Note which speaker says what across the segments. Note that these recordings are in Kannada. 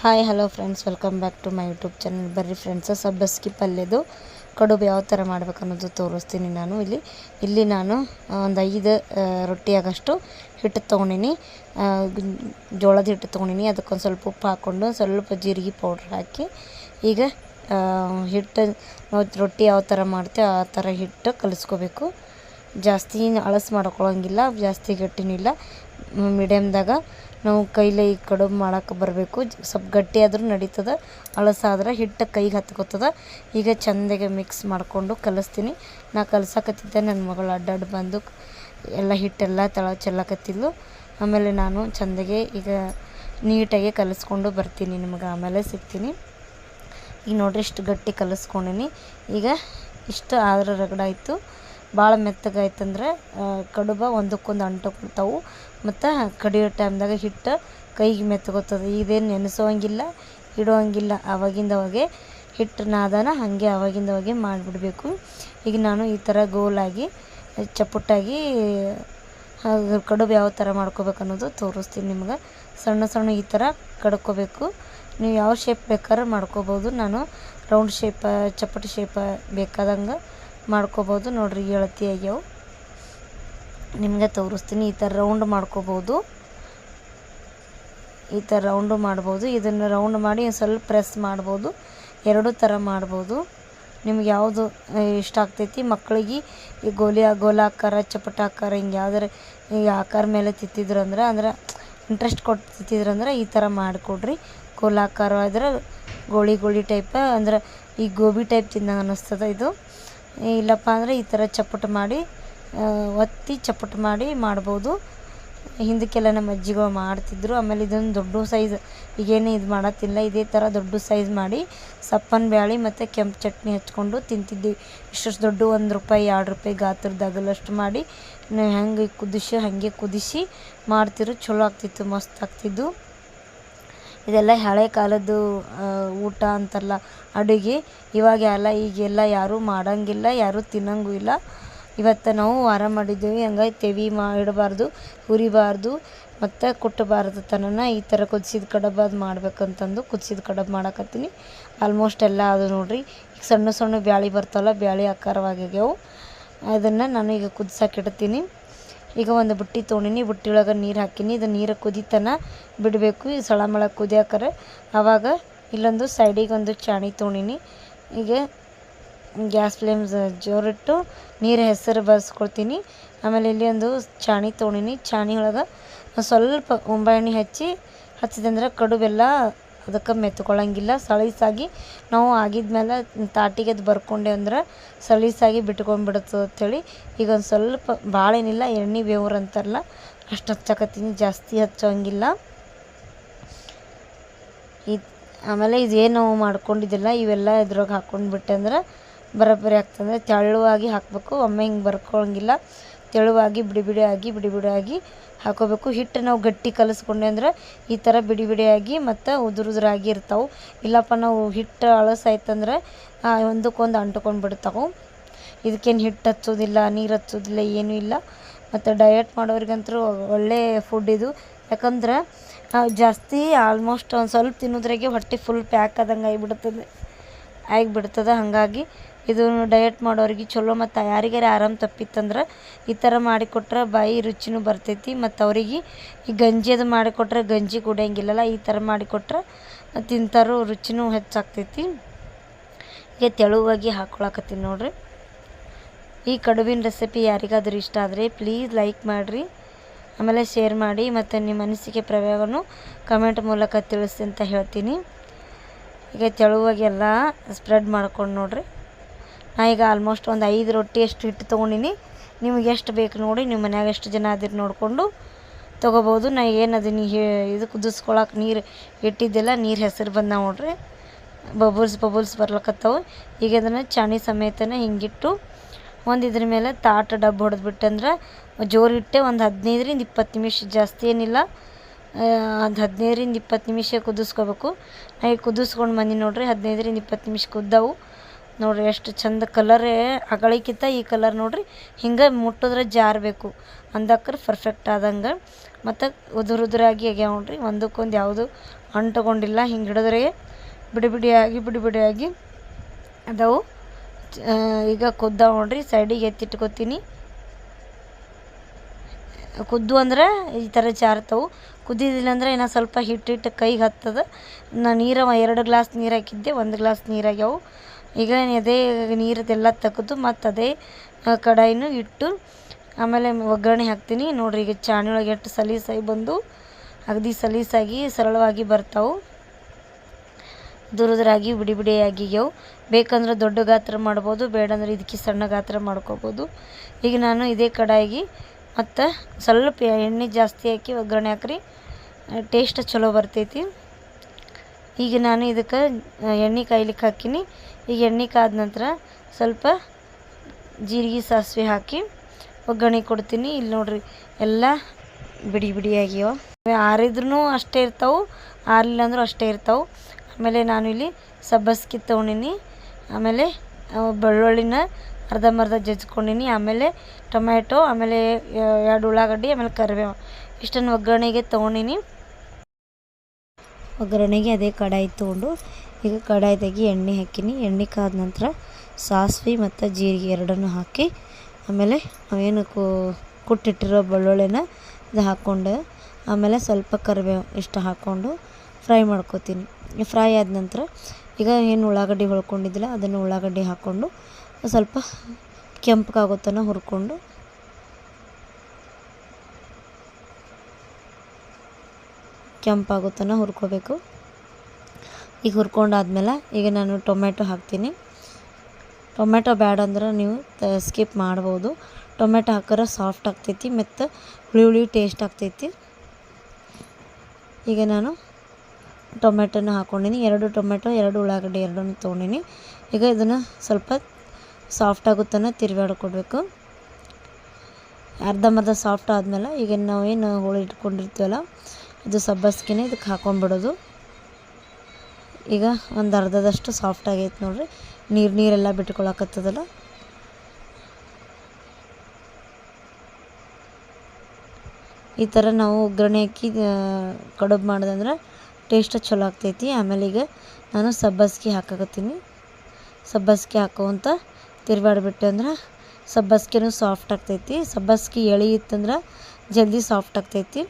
Speaker 1: Hi hello friends welcome back to my YouTube channel ಬರ್ರಿ ಫ್ರೆಂಡ್ಸ್ ಸಬ್ಬಸ್ಗಿ ಪಲ್ಯದು ಕಡುಬು ಯಾವ ಥರ ಮಾಡ್ಬೇಕು ಅನ್ನೋದು ತೋರಿಸ್ತೀನಿ ನಾನು ಇಲ್ಲಿ. ಇಲ್ಲಿ ನಾನು ಒಂದು ಐದು ರೊಟ್ಟಿಯಾಗಷ್ಟು ಹಿಟ್ಟು ತೊಗೊಂಡಿನಿ. ಜೋಳದ ಹಿಟ್ಟು ತೊಗೊಂಡಿನಿ. ಅದಕ್ಕೊಂದು ಸ್ವಲ್ಪ ಉಪ್ಪು ಹಾಕ್ಕೊಂಡು ಸ್ವಲ್ಪ ಜೀರಿಗೆ ಪೌಡ್ರ್ ಹಾಕಿ ಈಗ ಹಿಟ್ಟು ರೊಟ್ಟಿ ಯಾವ ಥರ ಮಾಡ್ತೀವಿ ಆ ಥರ ಹಿಟ್ಟು ಕಲಿಸ್ಕೋಬೇಕು. ಜಾಸ್ತಿ ಅಳಸ್ ಮಾಡ್ಕೊಳ್ಳೋಂಗಿಲ್ಲ ಜಾಸ್ತಿ ಗಟ್ಟಿನೂ ಇಲ್ಲ ಮೀಡಿಯಮ್ದಾಗ ನಾವು ಕೈಲೇ ಈ ಕಡುಬು ಮಾಡೋಕೆ ಬರಬೇಕು. ಸ್ವಲ್ಪ ಗಟ್ಟಿ ಆದರೂ ನಡೀತದೆ. ಅಳಸಾದ್ರೆ ಹಿಟ್ಟು ಕೈಗೆ ಹತ್ಕೋತದ. ಈಗ ಚೆಂದಾಗೆ ಮಿಕ್ಸ್ ಮಾಡಿಕೊಂಡು ಕಲಿಸ್ತೀನಿ. ನಾ ಕಲಸಕತ್ತಿದ್ದೆ ನನ್ನ ಮಗಳು ಅಡ್ಡಾಡ್ ಬಂದು. ಎಲ್ಲ ಹಿಟ್ಟೆಲ್ಲ ತಳ ಚೆಲ್ಲಕತ್ತಿದ್ಲು. ಆಮೇಲೆ ನಾನು ಚೆಂದಾಗೆ ಈಗ ನೀಟಾಗಿ ಕಲಿಸ್ಕೊಂಡು ಬರ್ತೀನಿ ನಿಮಗೆ. ಆಮೇಲೆ ಸಿಗ್ತೀನಿ. ಈಗ ನೋಡ್ರಿ ಇಷ್ಟು ಗಟ್ಟಿ ಕಲಿಸ್ಕೊಂಡಿನಿ. ಈಗ ಇಷ್ಟು ಆದ್ರೆ ರಗಡಾಯಿತು ಭಾಳ ಮೆತ್ತಗಾಯ್ತಂದ್ರೆ ಕಡುಬ ಒಂದಕ್ಕೊಂದು ಅಂಟುಕೊಳ್ತಾವು ಮತ್ತು ಕಡಿಯೋ ಟೈಮ್ದಾಗ ಹಿಟ್ಟು ಕೈಗೆ ಮೆತ್ತಗೋತದೆ ಇದೇನು ನೆನೆಸೋಂಗಿಲ್ಲ ಇಡೋಂಗಿಲ್ಲ ಅವಾಗಿಂದ ಅವಾಗೆ ಹಿಟ್ಟು ನಾದನ ಹಾಗೆ ಅವಾಗಿಂದವಾಗೆ ಅವಾಗೆ ಮಾಡಿಬಿಡ್ಬೇಕು. ಈಗ ನಾನು ಈ ಥರ ಗೋಲಾಗಿ ಚಪ್ಪುಟ್ಟಾಗಿ ಕಡುಬು ಯಾವ ಥರ ಮಾಡ್ಕೋಬೇಕು ಅನ್ನೋದು ತೋರಿಸ್ತೀನಿ ನಿಮ್ಗೆ. ಸಣ್ಣ ಸಣ್ಣ ಈ ಥರ ಕಡ್ಕೋಬೇಕು. ನೀವು ಯಾವ ಶೇಪ್ ಬೇಕಾದ್ರೆ ಮಾಡ್ಕೋಬೋದು. ನಾನು ರೌಂಡ್ ಶೇಪ ಚಪ್ಪಟಿ ಶೇಪ ಬೇಕಾದಂಗೆ ಮಾಡ್ಕೋಬೋದು. ನೋಡ್ರಿ ಎಳತಿ ಆಗ್ಯಾವ ನಿಮಗೆ ತೋರಿಸ್ತೀನಿ. ಈ ಥರ ರೌಂಡ್ ಮಾಡ್ಕೋಬೋದು. ಈ ಥರ ರೌಂಡು ಮಾಡ್ಬೋದು. ಇದನ್ನು ರೌಂಡ್ ಮಾಡಿ ಸ್ವಲ್ಪ ಪ್ರೆಸ್ ಮಾಡ್ಬೋದು. ಎರಡೂ ಥರ ಮಾಡ್ಬೋದು. ನಿಮ್ಗೆ ಯಾವುದು ಇಷ್ಟ ಆಗ್ತೈತಿ? ಮಕ್ಕಳಿಗೆ ಈ ಗೋಲಿ, ಗೋಲಾಕಾರ, ಚಪಟಾಕಾರ ಹಿಂಗೆ ಯಾವ್ದಾರ ಈ ಆಕಾರ ಮೇಲೆ ತಿತ್ತಿದ್ರು ಅಂದ್ರೆ ಅಂದ್ರೆ ಇಂಟ್ರೆಸ್ಟ್ ಕೊಟ್ಟು ತಿತ್ತಿದ್ರು ಈ ಥರ ಮಾಡಿಕೊಡ್ರಿ. ಗೋಲಾಕಾರ ಆದ್ರೆ ಗೋಳಿ ಗೋಳಿ ಟೈಪ ಅಂದ್ರೆ ಈ ಗೋಬಿ ಟೈಪ್ ತಿನ್ನಂಗೆ ಅನ್ನಿಸ್ತದ ಇದು. ಇಲ್ಲಪ್ಪ ಅಂದರೆ ಈ ಥರ ಚಪ್ಪಟ ಮಾಡಿ ಒತ್ತಿ ಚಪ್ಪಟ್ ಮಾಡಿ ಮಾಡ್ಬೋದು. ಹಿಂದಕ್ಕೆಲ್ಲ ನಮ್ಮ ಅಜ್ಜಿಗಳು ಮಾಡ್ತಿದ್ರು. ಆಮೇಲೆ ಇದೊಂದು ದೊಡ್ಡ ಸೈಜ್. ಈಗೇನು ಇದು ಮಾಡತ್ತಿಲ್ಲ. ಇದೇ ಥರ ದೊಡ್ಡ ಸೈಜ್ ಮಾಡಿ ಸಪ್ಪನ ಬ್ಯಾಳಿ ಮತ್ತು ಕೆಂಪು ಚಟ್ನಿ ಹಚ್ಕೊಂಡು ತಿಂತಿದ್ವಿ. ಇಷ್ಟಷ್ಟು ದೊಡ್ಡ ಒಂದು ರೂಪಾಯಿ, ಎರಡು ರೂಪಾಯಿ ಗಾತ್ರದಾಗಲಷ್ಟು ಮಾಡಿ ಹೆಂಗೆ ಕುದಿಸಿ ಹಾಗೆ ಕುದಿಸಿ ಮಾಡ್ತಿರು. ಚಲೋ ಆಗ್ತಿತ್ತು, ಮಸ್ತ್ ಆಗ್ತಿದ್ದು. ಇದೆಲ್ಲ ಹಳೆ ಕಾಲದ್ದು ಊಟ ಅಂತಲ್ಲ ಅಡುಗೆ. ಇವಾಗ ಎಲ್ಲ ಈಗೆಲ್ಲ ಯಾರೂ ಮಾಡೋಂಗಿಲ್ಲ, ಯಾರೂ ತಿನ್ನಂಗೂ ಇಲ್ಲ. ಇವತ್ತು ನಾವು ವಾರ ಮಾಡಿದ್ದೀವಿ. ಹಂಗಾಗಿ ತೆವಿ ಮಾ ಇಡಬಾರ್ದು, ಹುರಿಬಾರ್ದು, ಮತ್ತು ಕುಟ್ಟಬಾರ್ದು ತನನ. ಈ ಥರ ಕುದಿಸಿದ ಕಡಬು ಅದು ಮಾಡ್ಬೇಕಂತಂದು ಕುದಿಸಿದ ಕಡಬು ಮಾಡಕತ್ತೀನಿ. ಆಲ್ಮೋಸ್ಟ್ ಎಲ್ಲ ಅದು ನೋಡಿರಿ. ಈಗ ಸಣ್ಣ ಸಣ್ಣ ಬ್ಯಾಳಿ ಬರ್ತಾವಲ್ಲ, ಬ್ಯಾಳಿ ಆಕಾರವಾಗ್ಯಾವು ಅದನ್ನು ನಾನು ಈಗ ಕುದಿಸಕ್ಕೆ ಇಡ್ತೀನಿ. ಈಗ ಒಂದು ಬುಟ್ಟಿ ತೊಗೊಂಡಿನಿ. ಬುಟ್ಟಿ ಒಳಗೆ ನೀರು ಹಾಕಿನಿ. ಇದು ನೀರು ಕುದಿತನ ಬಿಡಬೇಕು. ಈ ಸಳಮಳ ಕುದಿಯಾಕರೆ ಆವಾಗ ಇಲ್ಲೊಂದು ಸೈಡಿಗೆ ಒಂದು ಚಾಣಿ ತೊಗೊಂಡಿನಿ. ಈಗ ಗ್ಯಾಸ್ ಫ್ಲೇಮ್ಸ್ ಜೋರಿಟ್ಟು ನೀರು ಹೆಸರು ಬರ್ಸ್ಕೊಳ್ತೀನಿ. ಆಮೇಲೆ ಇಲ್ಲಿ ಒಂದು ಚಾಣಿ ತೊಗೊಂಡಿನಿ. ಚಾಣಿ ಒಳಗೆ ಸ್ವಲ್ಪ ಒಂಬೆಣ್ಣೆ ಹಚ್ಚಿ ಹಚ್ಚಿದಂದ್ರೆ ಕಡುಬೆಲ್ಲ ಅದಕ್ಕೆ ಮೆತ್ಕೊಳ್ಳೋಂಗಿಲ್ಲ ಸಳೀಸಾಗಿ ನಾವು ಆಗಿದ್ಮೇಲೆ ತಾಟಿಗೆ ಅದು ಬರ್ಕೊಂಡೆ ಅಂದ್ರೆ ಸಳೀಸಾಗಿ ಬಿಟ್ಕೊಂಡ್ಬಿಡುತ್ತೆ ಅಂತೇಳಿ. ಈಗ ಒಂದು ಸ್ವಲ್ಪ ಭಾಳ ಏನಿಲ್ಲ ಎಣ್ಣೆ ಬೇವ್ರು ಅಂತಾರಲ್ಲ, ಅಷ್ಟು ಹಚ್ಚಕತ್ತೀನಿ. ಜಾಸ್ತಿ ಹಚ್ಚೋಂಗಿಲ್ಲ. ಇದು ಆಮೇಲೆ ಇದೇನು ಮಾಡ್ಕೊಂಡಿದ್ದಿಲ್ಲ, ಇವೆಲ್ಲ ಇದ್ರಾಗ ಹಾಕ್ಕೊಂಡು ಬಿಟ್ಟೆ ಅಂದ್ರೆ ಬರೋಬ್ಬರಿ ಆಗ್ತದೆ. ತೆಳುವಾಗಿ ಹಾಕಬೇಕು. ಒಮ್ಮೆ ಹಿಂಗೆ ಬರ್ಕೊಳಂಗಿಲ್ಲ. ತೆಳುವಾಗಿ ಬಿಡಿ ಬಿಡಿಯಾಗಿ ಬಿಡಿ ಬಿಡಿಯಾಗಿ ಹಾಕೋಬೇಕು. ಹಿಟ್ಟು ನಾವು ಗಟ್ಟಿ ಕಲಸ್ಕೊಂಡೆ ಅಂದ್ರೆ ಈ ಥರ ಬಿಡಿ ಬಿಡಿಯಾಗಿ ಮತ್ತು ಉದುರು ಉದುರಾಗಿ ಇರ್ತಾವೆ. ಇಲ್ಲಪ್ಪ, ನಾವು ಹಿಟ್ಟು ಅಳಸಾಯ್ತಂದ್ರೆ ಒಂದಕ್ಕೊಂದು ಅಂಟ್ಕೊಂಡು ಬಿಡ್ತಾವೆ. ಇದಕ್ಕೇನು ಹಿಟ್ಟು ಹಚ್ಚೋದಿಲ್ಲ, ನೀರು ಹಚ್ಚೋದಿಲ್ಲ, ಏನೂ ಇಲ್ಲ. ಮತ್ತು ಡಯಟ್ ಮಾಡೋರಿಗಂತೂ ಒಳ್ಳೆ ಫುಡ್ ಇದು. ಯಾಕಂದ್ರೆ ಜಾಸ್ತಿ ಆಲ್ಮೋಸ್ಟ್ ಒಂದು ಸ್ವಲ್ಪ ತಿನ್ನೋದ್ರಾಗೆ ಹೊಟ್ಟೆ ಫುಲ್ ಪ್ಯಾಕ್ ಆದಂಗೆ ಆಗಿಬಿಡ್ತದೆ. ಆಗಿಬಿಡ್ತದೆ. ಹಾಗಾಗಿ ಇದು ಡಯಟ್ ಮಾಡೋರಿಗೆ ಚಲೋ ಮತ್ತು ಯಾರಿಗಾರ ಆರಾಮ ತಪ್ಪಿತ್ತಂದ್ರೆ ಈ ಥರ ಮಾಡಿಕೊಟ್ರೆ ಬಾಯಿ ರುಚಿನೂ ಬರ್ತೈತಿ ಮತ್ತು ಅವರಿಗೆ ಈ ಗಂಜಿ ಅದು ಮಾಡಿಕೊಟ್ರೆ ಗಂಜಿ ಕುಡಿಯಂಗಿಲ್ಲಲ್ಲ, ಈ ಥರ ಮಾಡಿಕೊಟ್ರೆ ತಿಂತಾರೋ ರುಚಿನೂ ಹೆಚ್ಚಾಗ್ತೈತಿ. ಈಗ ತೆಳುವಾಗಿ ಹಾಕ್ಕೊಳಕತ್ತೀನಿ ನೋಡಿರಿ. ಈ ಕಡುಬಿನ ರೆಸಿಪಿ ಯಾರಿಗಾದರೂ ಇಷ್ಟ ಆದರೆ ಪ್ಲೀಸ್ ಲೈಕ್ ಮಾಡಿರಿ, ಆಮೇಲೆ ಶೇರ್ ಮಾಡಿ ಮತ್ತು ನಿಮ್ಮ ಅನಿಸಿಕೆ ಪ್ರಯೋಗನೂ ಕಮೆಂಟ್ ಮೂಲಕ ತಿಳಿಸಿ ಅಂತ ಹೇಳ್ತೀನಿ. ಈಗ ತೆಳುವಾಗಿ ಎಲ್ಲ ಸ್ಪ್ರೆಡ್ ಮಾಡ್ಕೊಂಡು ನೋಡ್ರಿ. ನಾ ಈಗ ಆಲ್ಮೋಸ್ಟ್ ಒಂದು ಐದು ರೊಟ್ಟಿ ಅಷ್ಟು ಹಿಟ್ಟು ತೊಗೊಂಡಿನಿ. ನಿಮ್ಗೆ ಎಷ್ಟು ಬೇಕು ನೋಡಿ ನಿಮ್ಮ ಮನ್ಯಾಗ ಎಷ್ಟು ಜನ ಅದಿರಿ ನೋಡಿಕೊಂಡು ತೊಗೋಬೋದು. ನಾ ಏನು ಅದನ್ನ ಇದು ಕುದಿಸ್ಕೊಳಕ್ಕೆ ನೀರು ಇಟ್ಟಿದ್ದೆಲ್ಲ, ನೀರು ಹೆಸರು ಬಂದ ನೋಡ್ರಿ. ಬಬಲ್ಸ್ ಬಬಲ್ಸ್ ಬರ್ಲಕತ್ತವು. ಈಗ ಅದನ್ನು ಚಾಣಿ ಸಮೇತನ ಹಿಂಗಿಟ್ಟು ಒಂದು ಇದ್ರ ಮೇಲೆ ತಾಟ ಡಬ್ಬ ಹೊಡೆದ್ಬಿಟ್ಟಂದ್ರೆ ಜೋರಿಟ್ಟೆ ಒಂದು ಹದಿನೈದರಿಂದ ಇಪ್ಪತ್ತು ನಿಮಿಷ ಜಾಸ್ತಿ ಏನಿಲ್ಲ. ಒಂದು ಹದಿನೈದರಿಂದ ಇಪ್ಪತ್ತು ನಿಮಿಷ ಕುದಿಸ್ಕೋಬೇಕು. ನಾ ಈಗ ಕುದಿಸ್ಕೊಂಡು ಬಂದಿನಿ ನೋಡ್ರಿ, ಹದಿನೈದರಿಂದ ಇಪ್ಪತ್ತು ನಿಮಿಷ ಕುದ್ದವು. ನೋಡ್ರಿ, ಎಷ್ಟು ಚಂದ ಕಲರೇ ಅಗಳಿಕಿತ್ತ ಈ ಕಲರ್ ನೋಡಿರಿ. ಹಿಂಗೆ ಮುಟ್ಟಿದ್ರೆ ಜಾರಬೇಕು ಅಂದಕ್ರೆ ಪರ್ಫೆಕ್ಟ್ ಆದಂಗೆ. ಮತ್ತು ಉದುರು ಉದುರಾಗಿ ಆಗ್ಯಾವ ನೋಡಿರಿ. ಒಂದಕ್ಕೊಂದು ಯಾವುದು ಅಂಟುಕೊಂಡಿಲ್ಲ ಹಿಂಗೆ ಹಿಡಿದ್ರೆ ಬಿಡಿ ಬಿಡಿಯಾಗಿ ಬಿಡಿ ಬಿಡಿಯಾಗಿ ಅದಾವು. ಈಗ ಕುದ್ದಾವ ನೋಡ್ರಿ. ಸೈಡಿಗೆ ಎತ್ತಿಟ್ಕೊತೀನಿ. ಕುದ್ದು ಅಂದ್ರೆ ಈ ಥರ ಜಾರ್ತವು. ಕುದ್ದಿದ್ದಿಲ್ಲ ಅಂದರೆ ಏನೋ ಸ್ವಲ್ಪ ಹಿಟ್ಟಿಟ್ಟು ಹಿಟ್ಟು ಕೈಗೆ ಹತ್ತದ. ನಾ ನೀರು ಎರಡು ಗ್ಲಾಸ್ ನೀರು ಹಾಕಿದ್ದೆ. ಒಂದು ಗ್ಲಾಸ್ ನೀರು ಆಗ್ಯಾವು. ಈಗ ಅದೇ ನೀರದೆಲ್ಲ ತೆಗೆದು ಮತ್ತು ಅದೇ ಕಡಾಯಿನೂ ಇಟ್ಟು, ಆಮೇಲೆ ಒಗ್ಗರಣೆ ಹಾಕ್ತೀನಿ. ನೋಡಿರಿ, ಈಗ ಚಾಣಿ ಒಳಗೆ ಎಷ್ಟು ಸಲೀಸಾಗಿ ಬಂದು ಅಗದಿ ಸಲೀಸಾಗಿ ಸರಳವಾಗಿ ಬರ್ತಾವೆ. ದುರದ್ರಾಗಿ, ಬಿಡಿ ಬಿಡಿಯಾಗಿಗೆವು ಬೇಕಂದ್ರೆ ದೊಡ್ಡ ಗಾತ್ರ ಮಾಡ್ಬೋದು, ಬೇಡಂದ್ರೆ ಇದಕ್ಕೆ ಸಣ್ಣ ಗಾತ್ರ ಮಾಡ್ಕೋಬೋದು. ಈಗ ನಾನು ಇದೇ ಕಡಾಯಿಗೆ ಮತ್ತು ಸ್ವಲ್ಪ ಎಣ್ಣೆ ಜಾಸ್ತಿ ಹಾಕಿ ಒಗ್ಗರಣೆ ಹಾಕ್ರಿ. ಟೇಸ್ಟ್ ಚಲೋ ಬರ್ತೈತಿ. ಈಗ ನಾನು ಇದಕ್ಕೆ ಎಣ್ಣೆ ಕಾಯ್ಲಿಕ್ಕೆ ಹಾಕೀನಿ. ಈಗ ಎಣ್ಣೆ ಕಾದ ನಂತರ ಸ್ವಲ್ಪ ಜೀರಿಗೆ ಸಾಸಿವೆ ಹಾಕಿ ಒಗ್ಗರಣೆ ಕೊಡ್ತೀನಿ. ಇಲ್ಲಿ ನೋಡ್ರಿ, ಎಲ್ಲ ಬಿಡಿ ಬಿಡಿಯಾಗಿವ. ಆರಿದ್ರೂ ಅಷ್ಟೇ ಇರ್ತಾವೆ, ಆರಲಿಲ್ಲ ಅಂದರೂ ಅಷ್ಟೇ ಇರ್ತಾವೆ. ಆಮೇಲೆ ನಾನು ಇಲ್ಲಿ ಸಬ್ಬಸ್ಗಿ ತೊಗೊಂಡಿನಿ. ಆಮೇಲೆ ಬೆಳ್ಳುಳ್ಳಿನ ಅರ್ಧಂಬರ್ಧ ಜಜ್ಕೊಂಡೀನಿ. ಆಮೇಲೆ ಟೊಮ್ಯಾಟೊ, ಆಮೇಲೆ ಎರಡು ಉಳ್ಳಾಗಡ್ಡಿ, ಆಮೇಲೆ ಕರಿಬೇವು. ಇಷ್ಟನ್ನು ಒಗ್ಗರಣೆಗೆ ತೊಗೊಂಡಿನಿ. ಒಗ್ಗರಣೆಗೆ ಅದೇ ಕಡಾಯಿ ತೊಗೊಂಡು ಈಗ ಕಡಾಯಿ ತೆಗಿ ಎಣ್ಣೆ ಹಾಕಿನಿ. ಎಣ್ಣೆ ಕಾದ ನಂತರ ಸಾಸಿವೆ ಮತ್ತು ಜೀರಿಗೆ ಎರಡನ್ನೂ ಹಾಕಿ ಆಮೇಲೆ ನಾವೇನು ಕುಟ್ಟಿಟ್ಟಿರೋ ಬೆಳ್ಳುಳ್ಳಿನ ಇದು ಹಾಕ್ಕೊಂಡು ಆಮೇಲೆ ಸ್ವಲ್ಪ ಕರಿಬೇವು ಇಷ್ಟು ಹಾಕ್ಕೊಂಡು ಫ್ರೈ ಮಾಡ್ಕೊತೀನಿ. ಫ್ರೈ ಆದ ನಂತರ ಈಗ ಏನು ಉಳ್ಳಾಗಡ್ಡಿ ಹೊಳ್ಕೊಂಡಿದ್ದಿಲ್ಲ ಅದನ್ನು ಉಳ್ಳಾಗಡ್ಡಿ ಹಾಕ್ಕೊಂಡು ಸ್ವಲ್ಪ ಕೆಂಪಗಾಗೋತನ ಹುರ್ಕೊಂಡು ಕೆಂಪಾಗೋ ತನಕ ಹುರ್ಕೋಬೇಕು. ಈಗ ಹುರ್ಕೊಂಡಾದ್ಮೇಲೆ ಈಗ ನಾನು ಟೊಮೆಟೊ ಹಾಕ್ತೀನಿ. ಟೊಮೆಟೊ ಬ್ಯಾಡ ಅಂದ್ರೆ ನೀವು ಸ್ಕಿಪ್ ಮಾಡ್ಬೋದು. ಟೊಮೆಟೊ ಹಾಕಿದ್ರೆ ಸಾಫ್ಟ್ ಆಗ್ತೈತಿ ಮತ್ತು ಹುಳಿ ಹುಳಿ ಟೇಸ್ಟ್ ಆಗ್ತೈತಿ. ಈಗ ನಾನು ಟೊಮೆಟೊನ ಹಾಕ್ಕೊಂಡಿನಿ ಎರಡು ಟೊಮೆಟೊ ಎರಡು ಉಳ್ಳಾಗಡ್ಡೆ, ಎರಡನ್ನು ತೊಗೊಂಡಿನಿ. ಈಗ ಇದನ್ನು ಸ್ವಲ್ಪ ಸಾಫ್ಟ್ ಆಗೋ ತನಕ ತಿರುಗಾಡ್ಕೊಡ್ಬೇಕು. ಅರ್ಧಂಬರ್ಧ ಸಾಫ್ಟ್ ಆದಮೇಲೆ ಈಗ ನಾವೇನು ಹೋಳಿ ಇಟ್ಕೊಂಡಿರ್ತೀವಲ್ಲ ಇದು ಸಬ್ಬಸ್ಗಿನ ಇದಕ್ಕೆ ಹಾಕೊಂಡ್ಬಿಡೋದು. ಈಗ ಒಂದು ಅರ್ಧದಷ್ಟು ಸಾಫ್ಟ್ ಆಗೈತೆ ನೋಡ್ರಿ. ನೀರು ನೀರೆಲ್ಲ ಬಿಟ್ಕೊಳಕತ್ತದಲ್ಲ. ಈ ಥರ ನಾವು ಒಗ್ಗರಣೆ ಹಾಕಿ ಕಡುಬು ಮಾಡೋದಂದ್ರೆ ಟೇಸ್ಟ್ ಚಲೋ ಆಗ್ತೈತಿ. ಆಮೇಲೆ ಈಗ ನಾನು ಸಬ್ಬಸ್ಗೆ ಹಾಕಕತ್ತೀನಿ. ಸಬ್ಬಸ್ಗೆ ಹಾಕೋವಂತ ತಿರುಗಾಡ್ಬಿಟ್ಟೆ ಅಂದ್ರೆ ಸಬ್ಬಸ್ಗೆನೂ ಸಾಫ್ಟ್ ಆಗ್ತೈತಿ. ಸಬ್ಬಸ್ಗೆ ಎಳೆ ಇತ್ತಂದ್ರೆ ಜಲ್ದಿ ಸಾಫ್ಟ್ ಆಗ್ತೈತಿ.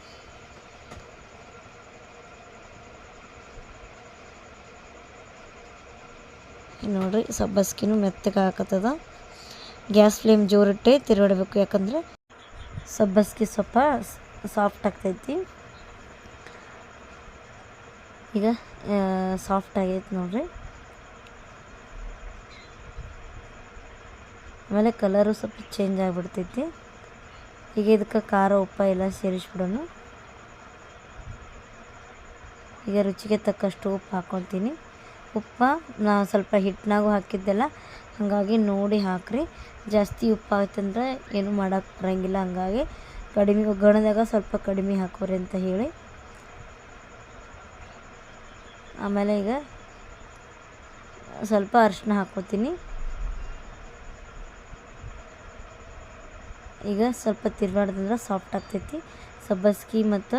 Speaker 1: ನೋಡ್ರಿ. ಸಬ್ಬಸ್ಗಿನೂ ಮೆತ್ತಗೆ ಹಾಕತ್ತದ. Gas flame ಜೋರಿಟ್ಟೆ ತಿರುಗಾಡಬೇಕು. ಯಾಕಂದ್ರೆ ಸಬ್ಬಸ್ಗಿ ಸ್ವಲ್ಪ ಸಾಫ್ಟ್ ಆಗ್ತೈತಿ. ಈಗ ಸಾಫ್ಟ್ ಆಗೈತೆ ನೋಡ್ರಿ. ಆಮೇಲೆ ಕಲರು ಸ್ವಲ್ಪ ಚೇಂಜ್ ಆಗಿಬಿಡ್ತೈತಿ. ಈಗ ಇದಕ್ಕೆ ಖಾರ, ಉಪ್ಪ ಎಲ್ಲ ಸೇರಿಸ್ಬಿಡೋಣ. ಈಗ ರುಚಿಗೆ ತಕ್ಕಷ್ಟು ಉಪ್ಪು ಹಾಕ್ಕೊತೀನಿ ಉಪ್ಪ ನಾ ಸ್ವಲ್ಪ ಹಿಟ್ಟಿನಾಗೂ ಹಾಕಿದ್ದೆಲ್ಲ, ಹಾಗಾಗಿ ನೋಡಿ ಹಾಕ್ರಿ. ಜಾಸ್ತಿ ಉಪ್ಪು ಆಯ್ತಂದ್ರೆ ಏನು ಮಾಡೋಕ್ಕೆ ಬರೋಂಗಿಲ್ಲ, ಹಂಗಾಗಿ ಕಡಿಮೆ ಒಗ್ಗರಣೆದಾಗ ಸ್ವಲ್ಪ ಕಡಿಮೆ ಹಾಕೋರಿ ಅಂತ ಹೇಳಿ. ಆಮೇಲೆ ಈಗ ಸ್ವಲ್ಪ ಅರಿಶಿನ ಹಾಕೋತೀನಿ. ಈಗ ಸ್ವಲ್ಪ ತಿರ್ಗಾಡ್ದಂದ್ರೆ ಸಾಫ್ಟ್ ಆಗ್ತೈತಿ. ಸಬ್ಬಸ್ಗಿ ಮತ್ತು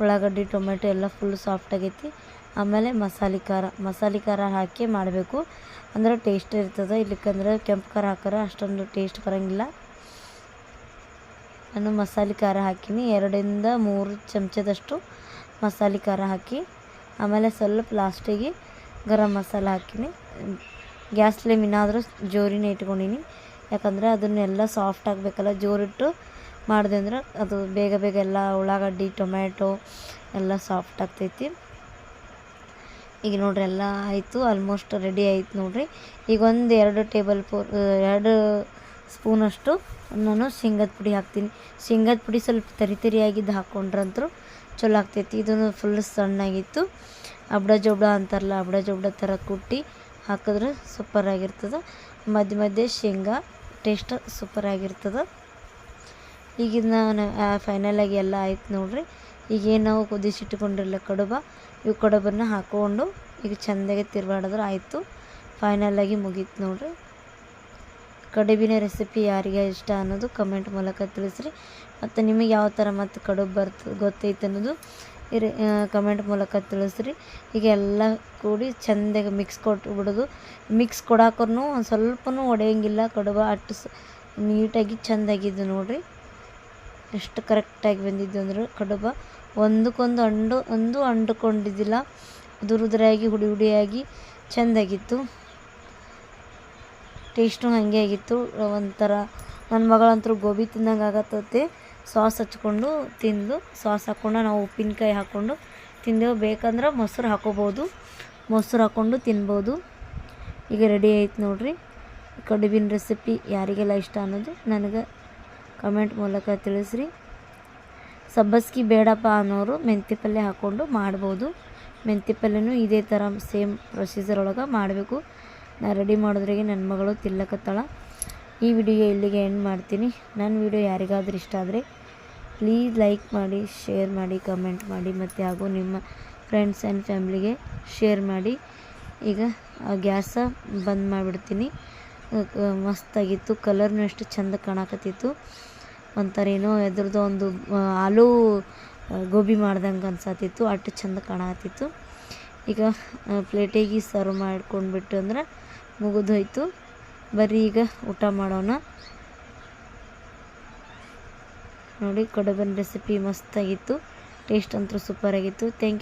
Speaker 1: ಉಳ್ಳಾಗಡ್ಡಿ ಟೊಮೆಟೊ ಎಲ್ಲ ಫುಲ್ ಸಾಫ್ಟ್ ಆಗೈತಿ. ಆಮೇಲೆ ಮಸಾಲೆ ಖಾರ ಮಸಾಲೆ ಖಾರ ಹಾಕಿ ಮಾಡಬೇಕು. ಅಂದ್ರೆ ಟೇಸ್ಟ್ ಇರ್ತದೆ. ಇಲ್ಲಿಕ್ಕಂದ್ರೆ ಕೆಂಪು ಖಾರ ಹಾಕಿದ್ರೆ ಅಷ್ಟೊಂದು ಟೇಸ್ಟ್ ಬರೋಂಗಿಲ್ಲ. ನಾನು ಮಸಾಲೆ ಖಾರ ಹಾಕೀನಿ. ಎರಡರಿಂದ ಮೂರು ಚಮಚದಷ್ಟು ಮಸಾಲೆ ಖಾರ ಹಾಕಿ, ಆಮೇಲೆ ಸ್ವಲ್ಪ ಲಾಸ್ಟಿಗೆ ಗರಂ ಮಸಾಲ ಹಾಕೀನಿ. ಗ್ಯಾಸ್ ಫ್ಲೇಮ್ ಏನಾದರೂ ಜೋರಿನೇ ಇಟ್ಕೊಂಡಿನಿ. ಯಾಕಂದರೆ ಅದನ್ನೆಲ್ಲ ಸಾಫ್ಟ್ ಆಗಬೇಕಲ್ಲ, ಜೋರಿಟ್ಟು ಮಾಡಿದೆ ಅಂದ್ರೆ ಅದು ಬೇಗ ಬೇಗ ಎಲ್ಲ ಉಳ್ಳಾಗಡ್ಡಿ, ಟೊಮ್ಯಾಟೊ ಎಲ್ಲ ಸಾಫ್ಟ್ ಆಗ್ತೈತಿ. ಈಗ ನೋಡ್ರಿ ಎಲ್ಲ ಆಯಿತು ಆಲ್ಮೋಸ್ಟ್ ರೆಡಿ ಆಯ್ತು ನೋಡ್ರಿ. ಈಗ ಒಂದು ಎರಡು ಟೇಬಲ್ ಫೋರ್ ಎರಡು ಸ್ಪೂನಷ್ಟು ನಾನು ಶೇಂಗದ ಪುಡಿ ಹಾಕ್ತೀನಿ. ಶೇಂಗದ ಪುಡಿ ಸ್ವಲ್ಪ ತರಿ ತರಿಯಾಗಿದ್ದು ಹಾಕ್ಕೊಂಡ್ರಂತರೂ ಚಲೋ ಆಗ್ತೈತಿ. ಇದನ್ನು ಫುಲ್ ಸಣ್ಣಾಗಿತ್ತು. ಅಬ್ಡ ಜೋಬ್ಡ ಅಂತಾರಲ್ಲ, ಅಬ್ಡ ಜೋಬ್ಡ ಥರ ಕುಟ್ಟಿ ಹಾಕಿದ್ರೆ ಸೂಪರಾಗಿರ್ತದೆ ಮಧ್ಯ ಮಧ್ಯೆ ಶೇಂಗಾ ಟೇಸ್ಟ್ ಸೂಪರ್ ಆಗಿರ್ತದೆ. ಈಗ ನಾನು ಫೈನಲಾಗಿ ಎಲ್ಲ ಆಯ್ತು ನೋಡ್ರಿ. ಈಗ ಏನು ನಾವು ಕುದಿಸಿಟ್ಕೊಂಡಿರಲ್ಲ ಕಡುಬ, ಇವು ಕಡುಬನ್ನು ಹಾಕ್ಕೊಂಡು ಈಗ ಚೆಂದಾಗಿ ತಿರುಗಾಡಿದ್ರೆ ಆಯಿತು. ಫೈನಲಾಗಿ ಮುಗೀತು ನೋಡ್ರಿ. ಕಡುಬಿನ ರೆಸಿಪಿ ಯಾರಿಗೆ ಇಷ್ಟ ಅನ್ನೋದು ಕಮೆಂಟ್ ಮೂಲಕ ತಿಳಿಸ್ರಿ. ಮತ್ತು ನಿಮಗೆ ಯಾವ ಥರ ಮತ್ತು ಕಡುಬು ಬರ್ತ, ಗೊತ್ತೈತೆ ಅನ್ನೋದು ಇರಿ ಕಮೆಂಟ್ ಮೂಲಕ ತಿಳಿಸ್ರಿ. ಈಗ ಎಲ್ಲ ಕೂಡಿ ಚೆಂದಾಗಿ ಮಿಕ್ಸ್ ಕೊಟ್ಟು ಬಿಡೋದು. ಮಿಕ್ಸ್ ಕೊಡಾಕೂ ಒಂದು ಸ್ವಲ್ಪನೂ ಒಡೆಯಂಗಿಲ್ಲ. ಕಡುಬು ಅಟ್ಟು ನೀಟಾಗಿ ಚೆಂದಾಗಿದ್ದು ನೋಡಿರಿ. ಎಷ್ಟು ಕರೆಕ್ಟಾಗಿ ಬಂದಿದ್ದು ಅಂದ್ರೆ ಕಡುಬ. ಒಂದಕ್ಕೊಂದು ಅಂಡು, ಒಂದು ಅಂಡುಕೊಂಡಿದ್ದಿಲ್ಲ. ಉದುರುದುರಾಗಿ ಹುಡಿ ಹುಡಿಯಾಗಿ ಚೆಂದಾಗಿತ್ತು. ಟೇಸ್ಟು ಹಾಗೆ ಆಗಿತ್ತು. ಒಂಥರ ನನ್ನ ಮಗಳಂತೂ ಗೋಬಿ ತಿಂದಂಗೆ ಆಗತ್ತೈತಿ. ಸಾಸ್ ಹಚ್ಕೊಂಡು ತಿಂದು ಸಾಸ್ ಹಾಕ್ಕೊಂಡು ನಾವು ಉಪ್ಪಿನಕಾಯಿ ಹಾಕ್ಕೊಂಡು ತಿಂದೆವು. ಬೇಕಂದ್ರೆ ಮೊಸರು ಹಾಕೋಬೋದು. ಮೊಸರು ಹಾಕ್ಕೊಂಡು ತಿನ್ಬೋದು. ಈಗ ರೆಡಿ ಆಯ್ತು ನೋಡಿರಿ. ಕಡುಬಿನ ರೆಸಿಪಿ ಯಾರಿಗೆಲ್ಲ ಇಷ್ಟ ಅನ್ನೋದು ನನಗೆ ಕಮೆಂಟ್ ಮೂಲಕ ತಿಳಿಸ್ರಿ. ಸಬ್ಬಸ್ಗಿ ಬೇಡಪ್ಪ ಅನ್ನೋರು ಮೆಂತ್ಯ ಪಲ್ಯ ಹಾಕ್ಕೊಂಡು ಮಾಡ್ಬೋದು. ಮೆಂತ್ಯ ಪಲ್ಯನೂ ಇದೇ ಥರ ಸೇಮ್ ಪ್ರೊಸೀಜರ್ ಒಳಗೆ ಮಾಡಬೇಕು. ನಾ ರೆಡಿ ಮಾಡೋದ್ರಿಗೆ ನನ್ನ ಮಗಳು ತಿಲ್ಲಕತ್ತಾಳ. ಈ ವಿಡಿಯೋ ಇಲ್ಲಿಗೆ ಎಂಡ್ ಮಾಡ್ತೀನಿ. ನನ್ನ ವಿಡಿಯೋ ಯಾರಿಗಾದ್ರೂ ಇಷ್ಟ ಆದರೆ ಪ್ಲೀಸ್ ಲೈಕ್ ಮಾಡಿ ಶೇರ್ ಮಾಡಿ ಕಮೆಂಟ್ ಮಾಡಿ, ಮತ್ತು ಹಾಗೂ ನಿಮ್ಮ ಫ್ರೆಂಡ್ಸ್ ಆ್ಯಂಡ್ ಫ್ಯಾಮ್ಲಿಗೆ ಶೇರ್ ಮಾಡಿ. ಈಗ ಗ್ಯಾಸ ಬಂದ್ ಮಾಡಿಬಿಡ್ತೀನಿ. ಮಸ್ತಾಗಿತ್ತು. ಕಲರ್ನು ಎಷ್ಟು ಚಂದ ಕಾಣಕತ್ತಿತ್ತು. ಒಂಥರ ಏನೋ ಎದ್ರದ್ದು ಒಂದು ಆಲೂ ಗೋಬಿ ಮಾಡ್ದಂಗೆ ಅನ್ಸತ್ತಿತ್ತು ಅಷ್ಟು ಚಂದ ಕಾಣಕತ್ತಿತ್ತು. ಈಗ ಪ್ಲೇಟಿಗೆ ಸರ್ವ್ ಮಾಡ್ಕೊಂಡ್ಬಿಟ್ಟು ಅಂದ್ರೆ ಮುಗಿದೋಯ್ತು. ಬರ್ರಿ ಈಗ ಊಟ ಮಾಡೋಣ. ನೋಡಿ, ಕಡಬನ್ ರೆಸಿಪಿ ಮಸ್ತಾಗಿತ್ತು. ಟೇಸ್ಟ್ ಅಂತೂ ಸೂಪರಾಗಿತ್ತು ಥ್ಯಾಂಕ್ ಯು